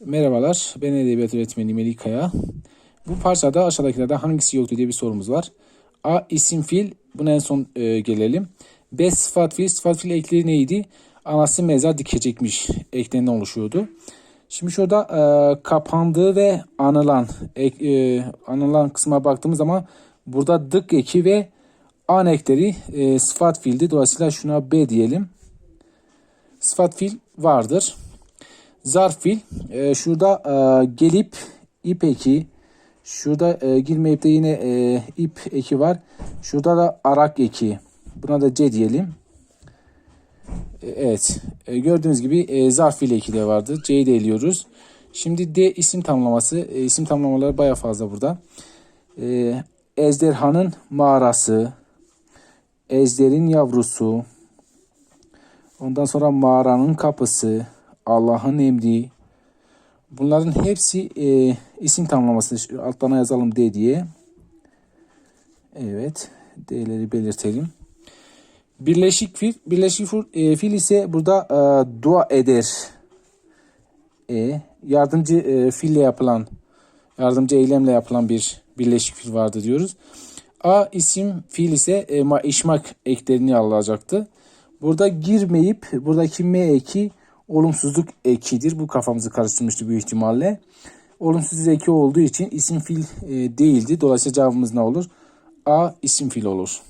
Merhabalar, ben Edebiyat Öğretmeni Melih Kaya. Bu parçada aşağıdakilerden hangisi yoktu diye bir sorumuz var. A. isim fiil, buna en son e, gelelim. B. Sıfat fiil, sıfat fiil ekleri neydi? Anası mezar dikecekmiş eklerinden oluşuyordu. Şimdi şurada e, kapandığı ve anılan ek, e, anılan kısma baktığımız zaman burada dık eki ve an ekleri e, sıfat fiildi. Dolayısıyla şuna B diyelim. Sıfat fiil vardır. Zarf fiil. e, şurada e, gelip ip eki. Şurada e, girmeyip de yine e, ip eki var. Şurada da arak eki. Buna da C diyelim. E, evet. E, gördüğünüz gibi e, zarf fiil eki de vardı. C'yi de eliyoruz. Şimdi D isim tamlaması. E, isim tamlamaları baya fazla burada. E, Ejderhanın mağarası. Ejderin yavrusu. Ondan sonra mağaranın kapısı. Allah'ın emri. Bunların hepsi e, isim tamlaması. Altlarına yazalım D diye. Evet. D'leri belirtelim. Birleşik fiil. Birleşik fiil, e, fiil ise burada e, dua eder. E, yardımcı e, fiille yapılan, yardımcı eylemle yapılan bir birleşik fiil vardı diyoruz. A isim fiil ise e, ma işmak eklerini alacaktı. Burada girmeyip buradaki M eki olumsuzluk ekidir. Bu kafamızı karıştırmıştı büyük ihtimalle. Olumsuz eki olduğu için isim fiil e, değildi. Dolayısıyla cevabımız ne olur? A isim fiil olur.